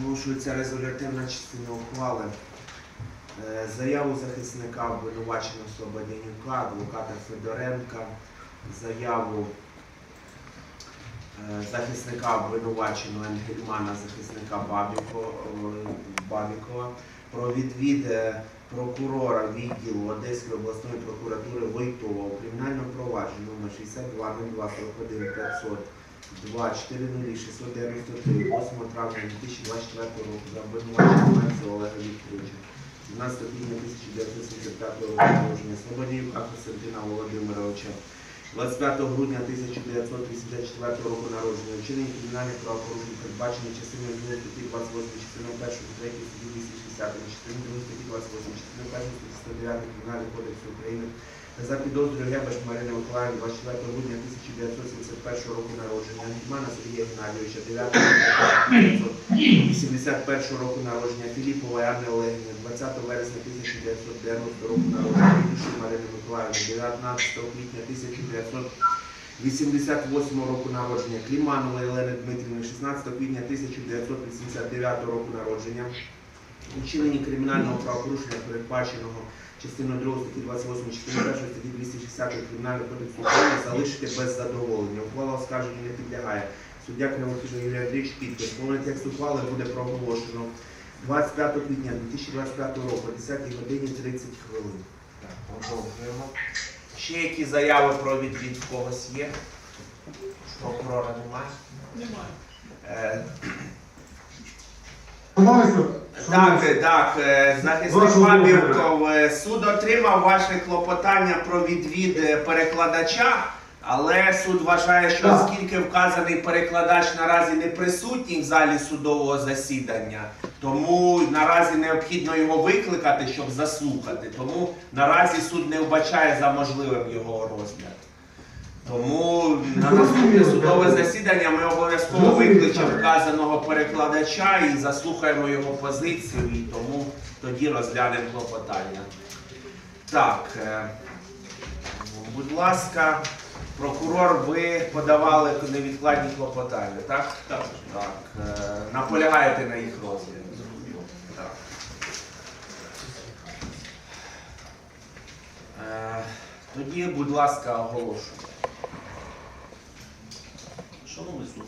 Оголошується резолютивна частина ухвали. Е, Заяву захисника обвинуваченого Слободянюка, адвоката Федоренка, заяву е, захисника обвинуваченого Енгельмана, захисника е, Бабікова. Про відвід прокурора відділу Одеської обласної прокуратури Войтова у кримінальному провадженні номер 62 500 2 4 693 8 травня 2024 року. За обвинуваченням Мальцева Олега Вікторовича. 12 квітня 1975 року народження Слободіюка Костянтина Володимировича. 25 грудня 1984 року народження. Вчинення кримінальних правопорушень, передбачені частиною 2 статті 28, частиною 1 3 статті 260, частиною 2 статті 28, частиною 1 статті 109 Кримінального кодексу України за підозрою Гебеш Марини Миколаївни 24 грудня 1971 року народження, Гетьмана Сергія Геннадійовича 9 1981 року народження, Філіпової Анни Олегівни 20 вересня 1990 року народження, Ілюші Марини Миколаївни 19 квітня 1988 року народження, Кліманової Олени Дмитрівни 16 квітня 1989 року народження, Учинені кримінального правопорушення, передбаченого частиною 2 статті 28, частиною 1 статті 260 Кримінального кодексу України залишити без задоволення. Ухвала оскарження не підлягає. Суддя Кривохижа Юрій Андрійович підпис. Повний текст ухвали буде проголошено 25 квітня 2025 року о 10 годині 30 хвилин. Так, продовжуємо. Ще які заяви про відвід в когось є? Прокурора немає? Немає. Так, так, е, захисник Бабівков, е, суд отримав ваше клопотання про відвід е, перекладача, але суд вважає, що оскільки вказаний перекладач наразі не присутній в залі судового засідання, тому наразі необхідно його викликати, щоб заслухати. Тому наразі суд не вбачає за можливим його розгляд. Тому на наступне судове засідання ми обов'язково викличемо вказаного перекладача і заслухаємо його позицію, і тому тоді розглянемо клопотання. Так, е, будь ласка, прокурор, ви подавали невідкладні клопотання, так? Так. Так. е, Наполягаєте на їх розгляді? Так. Е, Тоді, будь ласка, оголошую. Шановний суд,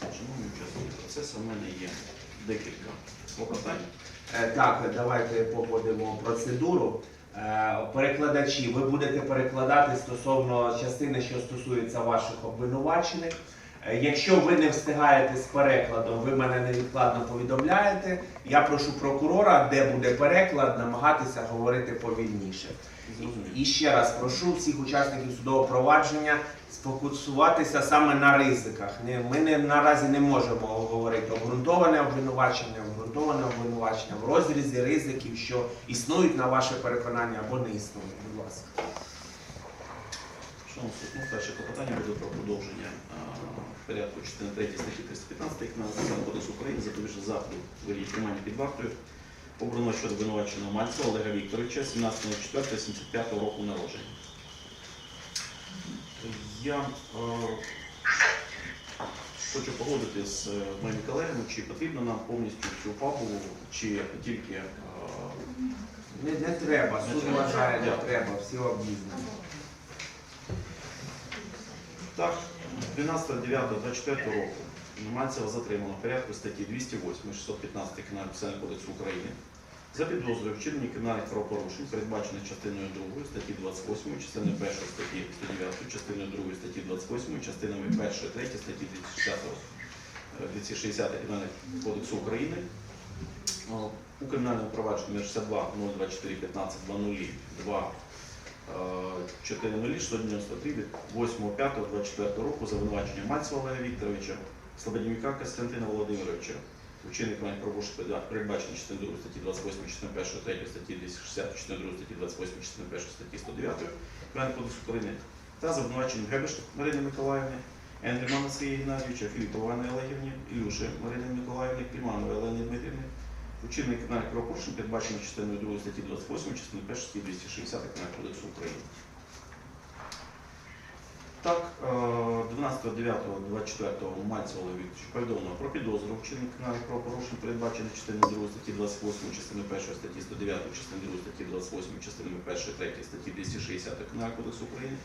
шановні учасники процесу, в мене є декілька клопотань. Е, Так, давайте поводимо процедуру. Е, Перекладачі, ви будете перекладати стосовно частини, що стосується ваших обвинувачених. Е, Якщо ви не встигаєте з перекладом, ви мене невідкладно повідомляєте. Я прошу прокурора, де буде переклад, намагатися говорити повільніше. І ще раз прошу всіх учасників судового провадження сфокусуватися саме на ризиках. Ми не, наразі не можемо говорити обґрунтоване обвинувачення, обґрунтоване обвинувачення в розрізі ризиків, що існують на ваше переконання або не існують. Будь ласка. Шановний суд, ну, перше клопотання буде про продовження порядку частини 3 статті 315 Кримінального кодексу України запобіжний заходу в вигляді тримання під вартою обрано щодо обвинуваченого Мальцева Олега Вікторовича 17.04.75 року народження. Я е, хочу погодити з е, моїми колегами, чи потрібно нам повністю цю фабулу, чи тільки е, Не, не треба, суд вважає, не треба, всі обізнані. Так, 12.09.24 року. Мальцева затримано в порядку статті 208 615 Кримінального кодексу України за підозрою вчинення кримінальних правопорушень, передбачених частиною 2 статті 28, частиною 1 статті 109, частиною 2 статті 28, частинами 1, 3 статті 260, е, 260 Кримінального кодексу України Е, у кримінальному провадженні 62 024 15 20 2 4.0 693 від 8.5.24 року за обвинуваченням Мальцева Олега Вікторовича, Слободіміка Костянтина Володимировича, вчинник кримінальних правопорушень передбачені частиною 2 статті 28, частиною 1, 3 статті 260, частиною 2 статті 28, частиною 1 статті 109 Кримінального кодексу України та за обвинуваченням Марини Миколаївни, Енгельмана Сергія Геннадійовича, Філіпова Анни Олегівні, Ілюши Марини Миколаївни, Кліманової Олени Дмитрівни, Вчинення кримінальних правопорушень передбачено частиною 2 статті 28, частиною 1 статті 260 Кримінального кодексу України. Так, е, 12.09.24 Мальцева Вікторовича повідомлено про підозру в вчиненні кримінальних правопорушень, передбачених частиною 2 статті 28, частиною 1 статті 109, частиною 2 статті 28, частинами 1, 3 статті 260 Кримінального кодексу України.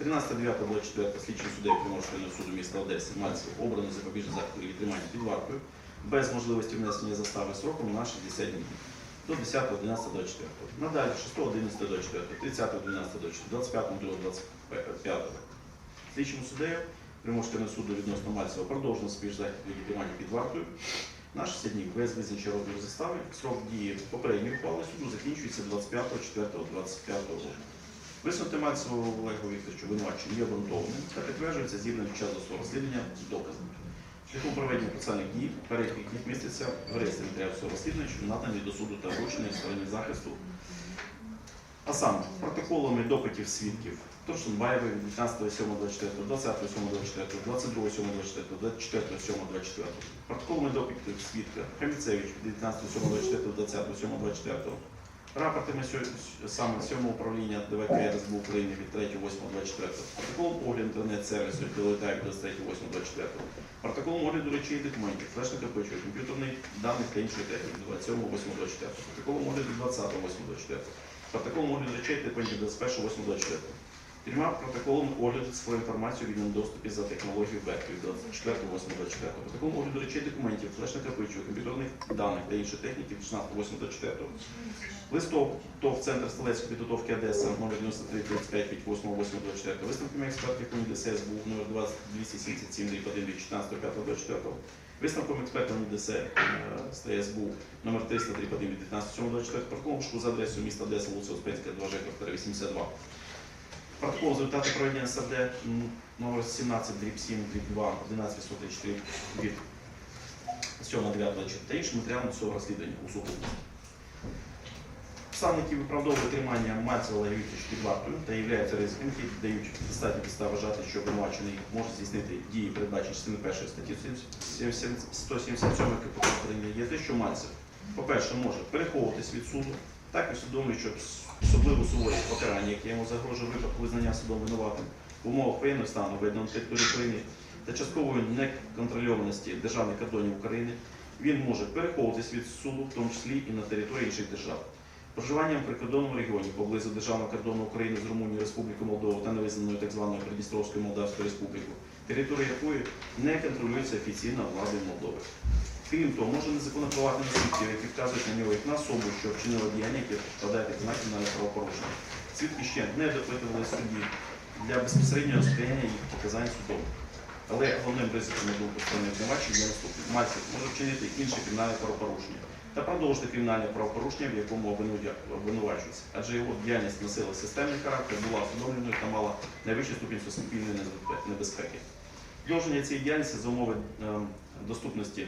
13.09.24 слідчим суддею Приморського суду міста Одеси Мальцев обрано запобіжний захід тримання під вартою без можливості внесення застави сроком на 60 днів до 10.11.24. Надалі 6.11.24, 30.11.24, 25.02.25. Слідчому суддею Приморського суду відносно Мальцева продовжено спіж захід від під вартою на 60 днів без визначення розміру застави. Срок дії попередньої ухвали суду закінчується 25.04.25 року. Висунути Мальцеву Олегу Вікторовичу обвинувачення є обґрунтованим та підтверджується зібраним під час досудового розслідування доказами. Шляхом проведення процесуальних дій, перелік яких міститься в реєстрі матеріалів розслідування, що надані до суду та вручений сторони захисту. А саме протоколами допитів свідків. Торшенбаєвої від 19.07.24, 20.07.24, 22.07.24, 24.07.24, протоколами допитів свідка Хаміцевич від 19.07.24, 20.07.24, рапортами саме 7 управління ДВК РСБУ України від 3.8.24, протоколом огляду інтернет-сервісу Телетайп 23.8.24, протоколом огляду речей і документів, флешника печу, комп'ютерних даних та іншої техніки 27.8.24, протоколом огляду 20.8.24, протоколом огляду речей та документів 21.8.24, Трьома протоколом огляду цифрової інформації у вільному доступі за технологією БЕК від 24.8.24, протоколом огляду речей документів, флешника печу, комп'ютерних даних та іншої техніки від 16.8.24, Листов ТОВ Центр столецької підготовки Одеса 093 35 від 8.8.24, висновками експертів УНІДС був номер 20 277 1 від 14.5.24, висновком експерта НДС СТС був номер 303 1 від 19.7.24, протоколом за адресою міста Одеса, вулиця Успенська, 2 ЖК 82. Протокол результати проведення СРД номер 17 дріб 7 дріб 2 11 134 від 7.9.24 та іншим матеріалом цього розслідування у сукупності. Сам, які виправдовує тримання Мальцева Олега під вартою та являються ризиком, які дають достатньо підстав вважати, що обвинувачений може здійснити дії, передбачені частиною першої статті 177 КПК України, є те, що Мальцев, по-перше, може переховуватись від суду, так і усвідомлюючи особливо суворі покарання, яке йому загрожує випадку визнання судом винуватим в умовах воєнного стану, на території України та часткової неконтрольованості державних кордонів України, він може переховуватись від суду, в тому числі і на території інших держав. Проживанням в прикордонному регіоні поблизу державного кордону України з Румунією, Республікою Молдова та невизнаною так званою Придністровською Молдавською Республікою, територія якої не контролюється офіційно владою Молдови. Крім того, може незаконно впливати на свідків, які вказують на нього як на особу, що вчинила діяння, яке вкладає під знак кримінального правопорушення. Свідки ще не допитували судді для безпосереднього сприяння їх показань судом. Але головним ризиком на думку сторони обвинувачення є наступним. Мальцев може вчинити інше кримінальне правопорушення та продовжити кримінальне правопорушення, в якому обвинувачується, адже його діяльність носила системний характер, була усвідомленою та мала найвищий ступінь суспільної небезпеки. Вдовження цієї діяльності за умови ем, доступності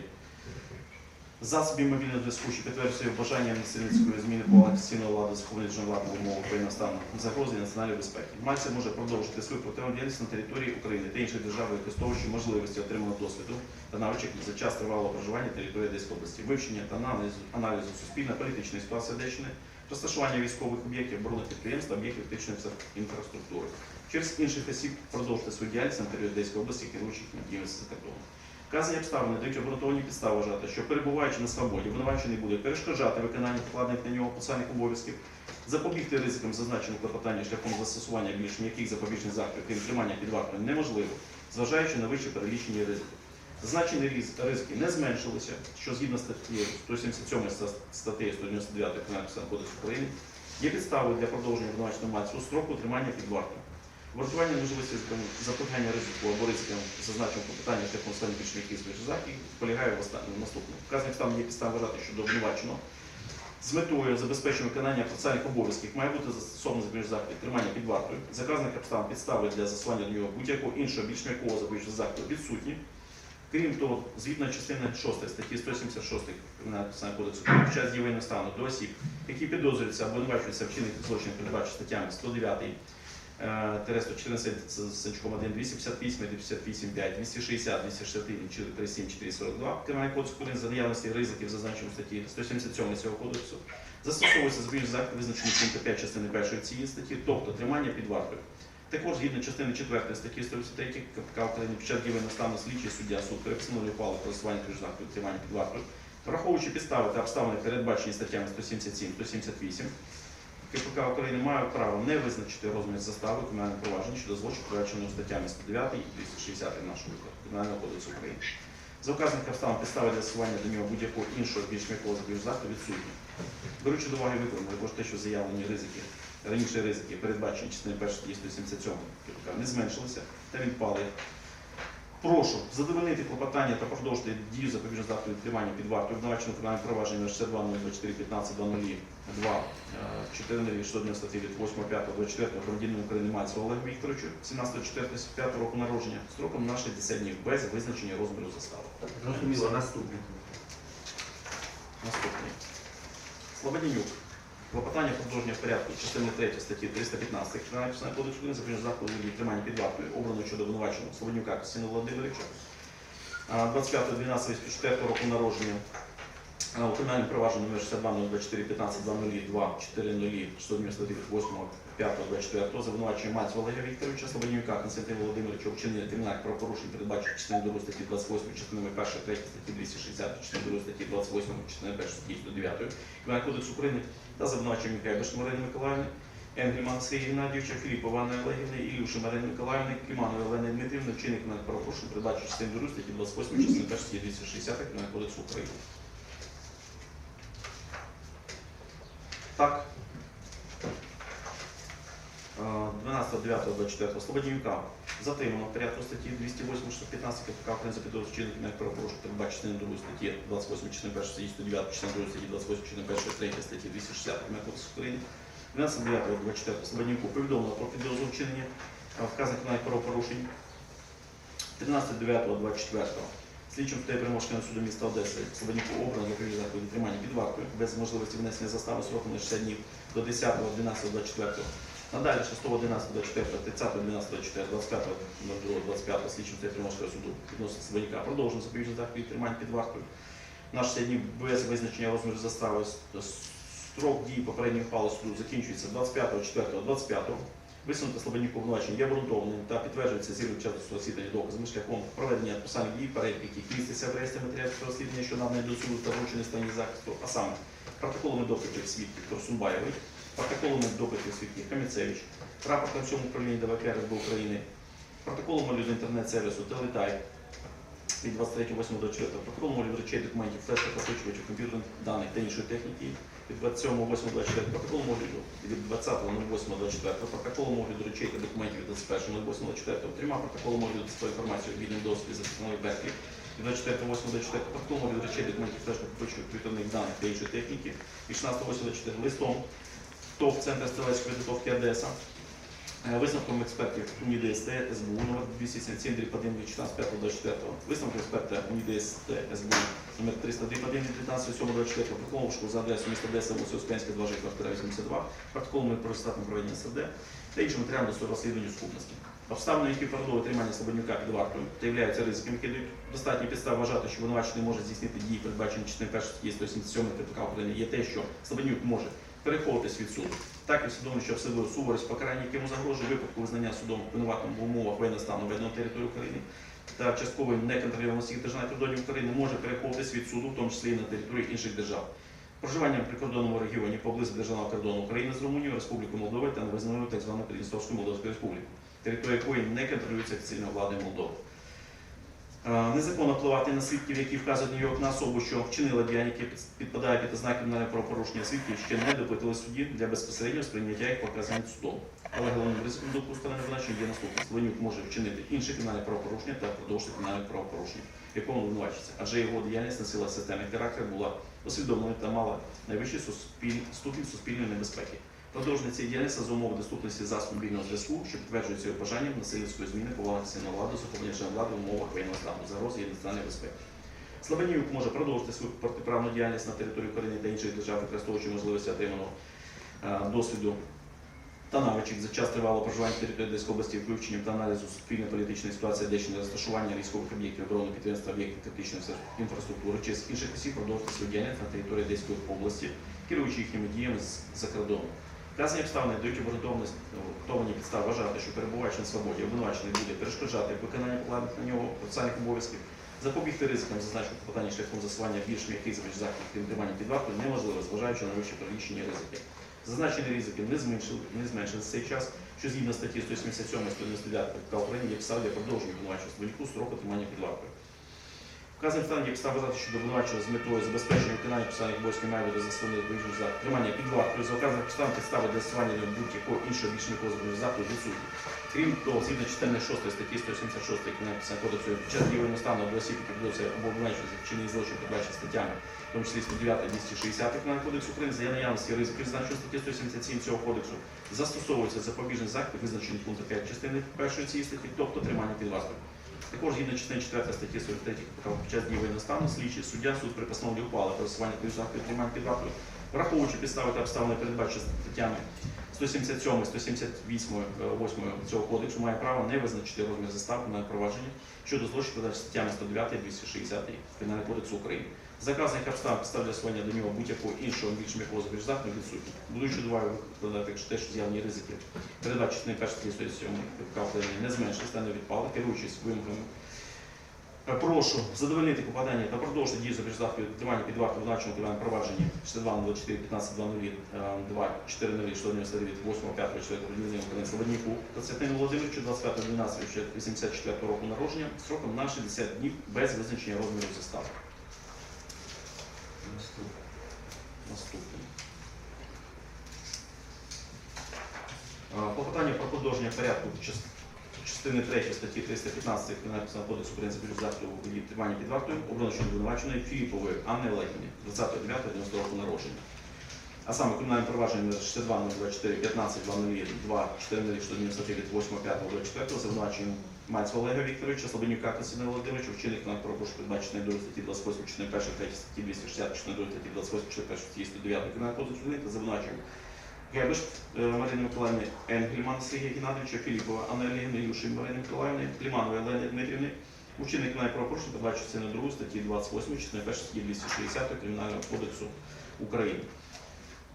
засобів мобільного зв'язку, що підтверджує бажання насильницької зміни по конституційної влади захоплення влади в умовах воєнного загрози національної безпеки. Мальцев може продовжити свою противну діяльність на території України та інших держав, використовуючи можливості отриманого досвіду та навичок за час тривалого проживання території Одеської області, вивчення та аналізу, аналізу суспільно-політичної ситуації Одещини, розташування військових об'єктів, оборонних підприємств об'єктів критичної інфраструктури. Через інших осіб продовжити свою діяльність на території Одеської області, керуючих діяльності за кордоном. Вказані обставини дають обґрунтовані підстави вважати, що перебуваючи на свободі, обвинувачений буде перешкоджати виконання покладених на нього посадних обов'язків, запобігти ризикам зазначених клопотання шляхом застосування більш м'яких запобіжних заходів, крім тримання під вартою, неможливо, зважаючи на вище перелічені ризики. Зазначені ризики не зменшилися, що згідно статті 177 ста- статті 199 Кримінального кодексу України є підставою для продовження обвинуваченого мальцю строку тримання під вартою. Вартування можливості запобігання ризику або ризикам зазначеного питання шляхом останніх більш м'яких заходів полягає в наступному. Вказаних обставин є підстава вважати, що до обвинуваченого з метою забезпечення виконання процесуальних обов'язків має бути застосовано запобіжний захід тримання під вартою. Заказаних обставин підстави для застосування до нього будь-якого іншого більш м'якого запобіжного заходу відсутні. Крім того, згідно частини 6 статті 176 Кримінального кодексу під час дії стану до осіб, які підозрюються або обвинувачуються вчинити злочин, передбачені статтями 109 е, 114 з значком 1, 258, 258, 5, 260, 261, 437, 442 Кримінальний кодекс України за наявності ризиків, зазначених у статті 177 цього кодексу, застосовується збільш захід, визначений пункту 5 частини 1 цієї статті, тобто тримання під вартою. Також згідно частини 4 статті 183 КПК України під час дії наставник слідчий суддя суд встановленні ухвали про застосування заходів тримання під вартою, враховуючи підстави та обставини, передбачені статтями 177 178 КПК України має право не визначити розмір застави кримінального провадження щодо злочину, передбаченого статтями 109 і 260 нашого Кримінального кодексу України. За вказаних обставин підстави для застосування до нього будь-якого іншого більш м'якого запобіжного заходу відсутні. Беручи до уваги викладено, також те, що заявлені ризики, раніше ризики, передбачені частиною 1 статті 177 КПК, не зменшилися та відпали. Прошу задовольнити клопотання та продовжити дію запобіжного заходу відтримання під вартою обвинуваченого кримінального провадження номер 62 24 15 2 2 4 693 від 8 5 24 громадянину України Мальцеву Олегу Вікторовичу 17 4 5 року народження строком на 60 днів без визначення розміру застави. Зрозуміло, наступне. Наступний. Слободенюк. Клопотання продовження в порядку частини 3 статті 315 Кримінального кодексу України запобіжного заходу тримання під вартою обрано щодо обвинуваченого Слободенюка Костянтина Володимировича 25.12.84 року народження у кримінальному провадженні номер 62 24 15 202 40 699 8 5 24 за обвинуваченням Мальцева Олега Вікторовича Слободенюка Константина Володимировича у кримінальних правопорушень передбачено частиною 2 статті 28, частинами 1, 3 статті 260, частиною 2 статті 28, частиною 1 статті 109 Кримінального кодексу України та за обвинуваченням Михайлович Марини Миколаївни, Енгельман Сергія Геннадійовича, Філіпова Анни Олегівни, Ілюши Марини Миколаївни, Кліманової Олени Дмитрівни, вчинник кримінальних правопорушень передбачено частиною 2 статті 28, частиною 1 статті 260 Кримінального кодексу України. Так. Е, 12.09.24 Слободівка затримано порядку статті 208 615 КПК підозру вчинення кримінальних правопорушень передбачено частиною 2 статті 28 частиною 1 статті 109 частиною 2 статті 28 частиною 1 3 статті 260 Кримінального кодексу України. 12.09.24 Слободівку повідомлено про підозру вчинення вказаних кримінальних правопорушень. 13.09.24 Слідчим ТЕ Приморського суду міста Одеси. Слободніку обрано за заходів тримання під вартою без можливості внесення застави сроком на 60 днів до 10, 12, 24. Надалі 6, 11, 24, 30, 12, 24, 25, 02, 25 слідчим ТЕ суду відносно Слободніка продовжено запобіжний захід тримання під вартою на 60 днів без визначення розміру застави. Строк дії попередньої ухвали суду закінчується 25, 4, 25. Висунути Слободніку обвинувачення є обґрунтованим та підтверджується згідно час до розслідування доказами шляхом проведення писальних дій, перелік яких міститься в реєстрі матеріалів розслідування, що наданий до суду та вручений стані захисту, а саме протоколами допитів свідків Торсунбаєвої, протоколами допитів свідків Каміцевич, рапортом цьому управління ДВК РСБ України, протоколом молю інтернет-сервісу Телетай від 23.08.24, протоколом молю речей документів, флешка, посвідчувачів, комп'ютерних даних та іншої техніки, від 27.08.24 протоколом огляду від 20.08.24 протоколом огляду речей та документів від 21.08.24 трьома протоколом огляду та інформацію обідним досвіді за постановою Берклі від 24.08.24 протоколом огляду речей документів флешних копичних комп'ютерних даних та іншої техніки від 16.08.24 листом ТОП Центр стрілецької підготовки Одеса Е, Висновком експертів УНІДСТ СБУ номер 277 дріб 1 від 14.5.24. Висновком експерта УНІДСТ СБУ номер 300 дріб 1 від 19.7.24. Протоколом обшуку за адресою міста Одеса, вулиця Успенська, 2 квартира 82. Протоколом про результатом проведення СРД та іншим матеріалом до розслідування скупності. Обставини, які передали тримання Слободнюка під вартою та являються ризиками, які дають достатні підстави вважати, що винувачений може здійснити дії, передбачені частиною 1 статті 177 КПК України, є те, що Слободнюк може переховуватись від суду, так і усвідомлюючи обсудили суворість покарання, йому загрожує випадку визнання судом винуватим в умовах воєнного стану на території України та часткової неконтрольованості державних кордонів України може переховуватись від суду, в тому числі і на території інших держав. Проживання в прикордонному регіоні поблизу державного кордону України з Румунією, Республікою Молдова та невизнаною так звану Придністровську Молдовську Республіку, територія якої не контролюється офіційною владою Молдови. Е, Незаконно впливати на свідків, які вказують нього на особу, що вчинила діяння, яке під- підпадає під ознаки кримінального правопорушення свідків, ще не допитали судді для безпосереднього сприйняття їх показань судом. Але головним ризиком допуску сторони винувачення є наступне. Слонюк може вчинити інше кримінальне правопорушення та продовжити кримінальне правопорушення, якому обвинувачується, адже його діяльність носила системний характер, була усвідомленою та мала найвищий ступінь суспільної небезпеки. Продовження цієї діяльності за умови доступності засобів мобільного зв'язку, що підтверджується його бажанням насильницької зміни поваги національної влади, захоплення влади в умовах воєнного стану, загрози і національної безпеки. Славенюк може продовжити свою протиправну діяльність на території України та інших держав, використовуючи можливості отриманого е, досвіду та навичок за час тривалого проживання на території Одеської області, включенням та аналізу суспільної політичної ситуації, Одещини, розташування військових об'єктів оборони підприємства, об'єктів критичної інфраструктури чи з інших осіб продовжити свою діяльність на території Одеської області, керуючи їхніми діями з- за кордоном. Вказані обставини дають обґрунтовані підстави вважати, що перебуваючи на свободі, обвинувачений буде перешкоджати виконання покладених на нього процесуальних обов'язків, запобігти ризикам зазначених питання шляхом засування більш м'яких заходів крім тримання під вартою неможливо, зважаючи на вище перелічені ризики. Зазначені ризики не зменшили, не зменшили за цей час, що згідно статті 177 199 КПК України є підстави для продовження обвинувачення Свободюку строку тримання під вартою. Вказані питання є підстави вважати, що обвинувачення з метою забезпечення виконання обов'язків має бути застосований виїжджу за тримання під вартою, за вказаних підстав підстави для застосування до будь-якого іншого більш м'якого зобов'язання заходу відсутні. Крім того, згідно частини 6 статті 176 Кримінального кодексу, під час дії воєнного стану до осіб, які піддаються або обвинувачуються за вчинені злочин, передбачені статтями, в тому числі 109 260 Кримінального кодексу України, за наявності ризиків, зазначеної статті 177 цього кодексу, застосовуються запобіжні заходи, визначені пунктом 5 частини першої цієї статті, тобто тримання під вартою. Також згідно частини 4 статті 43 під час дії воєнного стану, слідчий суддя, суд при постановлі ухвали про застосування таких заходів тримання під вартою, враховуючи підстави та обставини, передбачені статтями 177, 178 8 цього кодексу, має право не визначити розмір застав на провадження щодо злочину, передбачених статтями 109 і 260 Кримінального кодексу України. Заказаних обставин підстав для до нього будь-якого іншого більш м'якого заходу відсутні. Будучи двоє викладати, якщо теж з'явлені ризики, передбачені частини першої статті 107 не зменшили, стане відпали, керуючись вимогами Е, Прошу задовольнити попадання та продовжити дію заходів тримання під вартою в начому кримінальному провадженні 6204 15 00 2 4 699 8 5 4 Рудінзі України Слободніку Константину Володимировичу 25 12 84 року народження строком на 60 днів без визначення розміру застави. Наступне. Е, Попитання про продовження порядку частини 3 статті 315 Кримінального кодексу України виді тримання під вартою обрано щодо обвинуваченої Філіпової Анни Олегівни 29.90 року народження. А саме кримінальне провадження номер 62 024 15 00 2 4 199 8 5 24 за Мальцева Олега Вікторовича, Слободнюка Константина Володимировича, вчинник на правопорушення передбаченої до статті 28 частини 1 3 статті 260 частини 2 статті 28 частини 1 статті 109 Кримінального кодексу України та за обвинуваченням Гебеш е, Марини Миколаївни, Енгельман Сергія Геннадійовича, Філіпова Анна Олегівни, Юшин Марини Миколаївни, Кліманової Олени Дмитрівни, учинник на правопорушення передбачено частиною 2 статті 28 частини 1 статті 260 Кримінального кодексу України.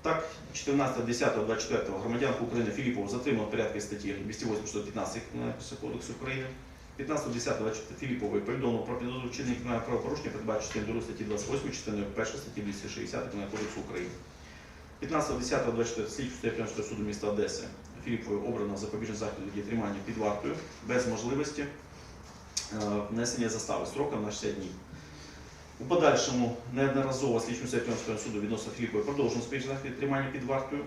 Так, 14.10.24 громадянку України Філіпову затримано в порядку статті 208-115 кодексу України. 15.10.24 Філіпової повідомлено про підозру вчинення правопорушення, передбачено 2 статті 28 частиною 1 статті 260 Кримінального кодексу України. 15.10.24 слідчу Степенського суду міста Одеси Філіповою обрано запобіжний захід від тримання під вартою без можливості е, внесення застави строком на 60 днів. У подальшому неодноразово слідчим Степенського суду відносно Філіпової продовжено запобіжний тримання під вартою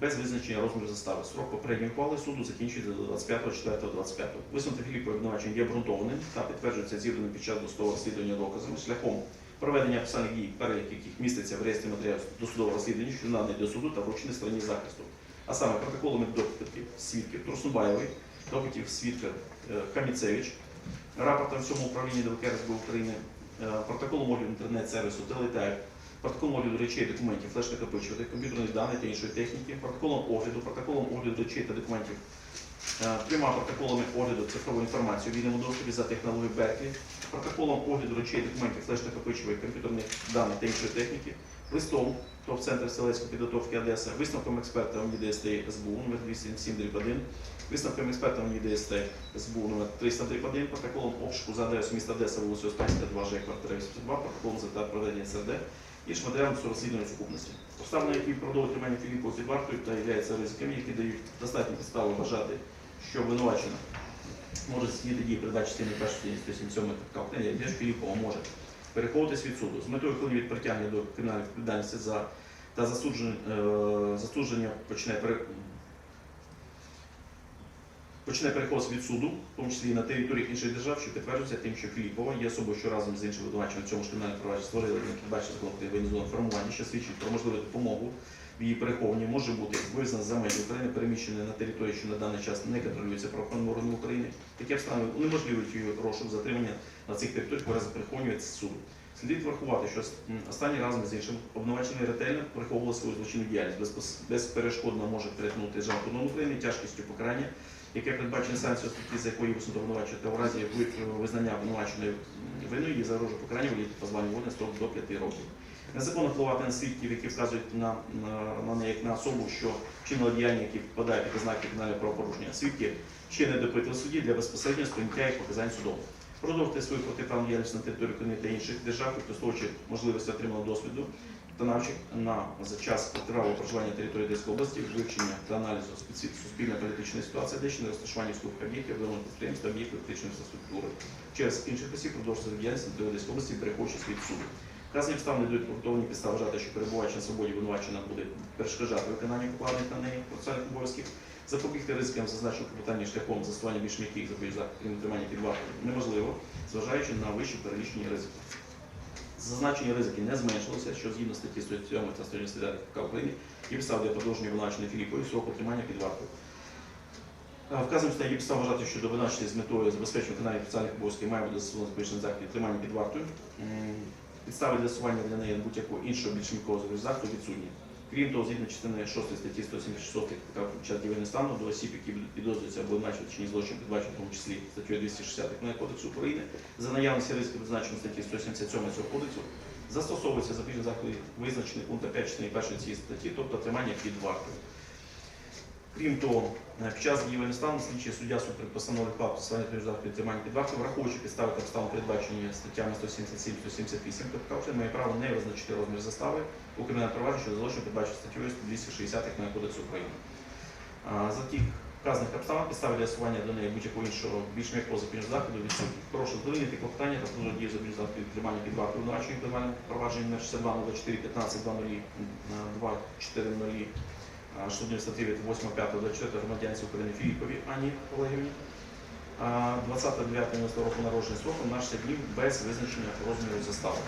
без визначення розміру застави. Строк попередньої ухвали суду закінчується до 25.04.25. Висунути Філіпової обвинувачення є обґрунтованим та підтверджується зібраним під час досудового розслідування доказами шляхом проведення процесуальних дій, перелік яких міститься в реєстрі матеріалів досудового розслідування, що наданий до суду та вручений стороні захисту. А саме протоколами допитів свідків Турсунбаєвої, допитів свідка е, Каміцевич, рапортом всьому управління ДВК СБУ України, протоколом огляду інтернет-сервісу Телетек, протоколом огляду речей, документів, флеш-накопичувати, комп'ютерних даних та іншої техніки, протоколом огляду, протоколом огляду речей та документів. Е, трьома протоколами огляду цифрової інформації у вільному доступі за технологією Берклі, протоколом огляду речей, документів, флеш-накопичувати, комп'ютерних даних та іншої техніки, листом ТОВ Центр селецької підготовки Одеса, висновком експерта МІДСТ СБУ номер 207 висновком експерта МІДСТ СБУ номер 301, протоколом обшуку за адресою міста Одеса, вулицю Останська, 2 Ж, квартира 82, протоколом за проведення СРД, і ж матеріалом розслідування сукупності. Обставини, які продовжують тримання Філіппова під вартою та являються ризиками, які дають достатньо підстави вважати, що обвинувачена може сидіти дії передачі частини першої 177 КПК, де ж Філіппова може переховуватись від суду. З метою ухилення від притягнення до кримінальної відповідальності за та засудження, е, засудження почне пере, почне переховуватися від суду, в тому числі і на території інших держав, що підтверджується тим, що Філіпова є особою, що разом з іншими обвинуваченнями в цьому ж кримінальному провадженні створили бачить закону про воєнізоване формування, що свідчить про можливу допомогу її перехованні може бути визнано за межі України, переміщений на території, що на даний час не контролюється правоохоронними органами України. Такі обставини унеможливлюють її розшук затримання на цих територіях, разі переховування від суду. Слід врахувати, що м, останній разом з іншим обвинувачений ретельно приховували свою злочинну діяльність, безперешкодно може перетнути державну кордон України тяжкістю покарання, яке передбачене санкцією статті, за якою висунуто обвинувачення, та в разі визнання обвинуваченої винною її загрожує покарання літі позбавлення волі строк до 5 років. Незаконно впливати на свідків, які вказують на, на, неї як на особу, що вчинила діяння, які підпадають під ознаки кримінального правопорушення. Свідки ще не допитали судді для безпосереднього сприйняття їх показань судом. Продовжити свою протиправну діяльність на території України та інших держав, використовуючи можливості отриманого досвіду та навичок на за час тривалого проживання території Одеської області, вивчення та аналізу суспільно-політичної ситуації, Одещини, розташування військових об'єктів, оборонних підприємств та об'єктів критичної інфраструктури. Через інших осіб продовжити діяльність на території Одеської області, берегучи світ суду. Вказані обставини дають обґрунтовані підстави вважати, що перебуваючи на свободі винувачена буде перешкоджати виконанню покладених на неї процесуальних обов'язків, запобігти ризикам зазначеного клопотання шляхом застосування більш м'яких запобіжних крім тримання під вартою неможливо, зважаючи на вищі перелічені ризики. Зазначені ризики не зменшилися, що згідно статті 107 та 199 КК України і підстав для продовження обвинуваченої Філіпові сроку тримання під вартою. Вказаним стає підстав вважати, що до винувачення з метою забезпечення виконання спеціальних обов'язків має бути застосовано запобіжний захід тримання під вартою. Підстави для застосування для неї будь-якого іншого більш м'якого заходу відсутні. Крім того, згідно частини 6 статті 176 під час діяльного стану до осіб, які підозрюються або вчинені злочин, передбачені в тому числі статтею 260 Кримінального кодексу України, за наявності ризиків, визначених статті 177 цього кодексу, застосовується запобіжний захід, визначений пунктом 5 частини 1 цієї статті, тобто тримання під вартою. Крім того, е, під час дії воєнного стану слідчий суддя суд при постанові факту створення заходів під вартою, враховуючи підстави та обставини передбачені статтями 177-178 КПК України, має право не визначити розмір застави у кримінальному провадженні, що злочин передбачено статтею 260 Кримінального кодексу України. За тих вказаних обставин підстави для застосування до неї будь-якого іншого більш м'якого запобіжного заходу відсутні. Прошу задовольнити клопотання та продовжувати дію запобіжного заходу від тримання під вартою обвинувачення кримінальному провадженні номер 62 24 15 20 240 що адміністративі 8.5.24 громадянці України Філіпові Ані Олегівні. 29 року народження сроком на 60 днів без визначення розміру застави.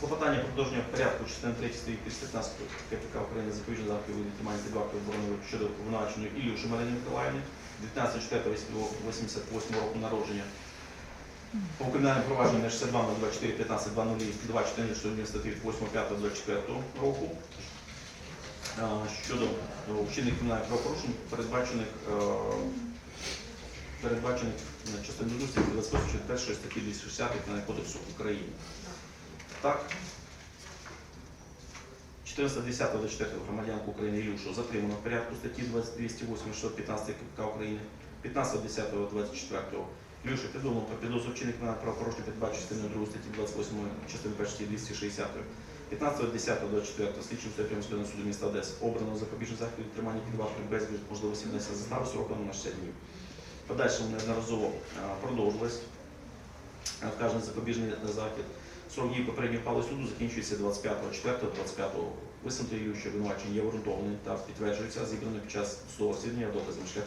Клопотання про продовження порядку частини 3 статті 315 КПК України запобіжного заходу від під вартою оборони щодо обвинуваченої Ілюші Марини Миколаївни 19.4.88 року народження по кримінальному провадженню на 62 на 24 15 2 0 2 4 що адміністратив 8 5 24 року щодо е, вчинених кримінальних правопорушень, передбачених е, передбачених частиною 2 статті 28 статті 260 Кримінального кодексу України. Так, 14.10 до 4 громадянку України Ілюшу затримано в порядку статті 208 615 КПК України, 15.10 24 Ілюша підумав про підозру на правопорушення передбачення частиною 2 статті 28 частини 1 статті 260 15.10.24 слідчим судового суду міста Одеси обрано запобіжний захід від тримання під вартою без можливості внесення застави сроком на 60 днів. Подальшому неодноразово а, продовжилось вказаний запобіжний захід. Срок дії попередньої пали суду закінчується 25.04.25 Висновки, що обвинувачення є обґрунтований та підтверджується зібраним під час судового засідання доказами шляхом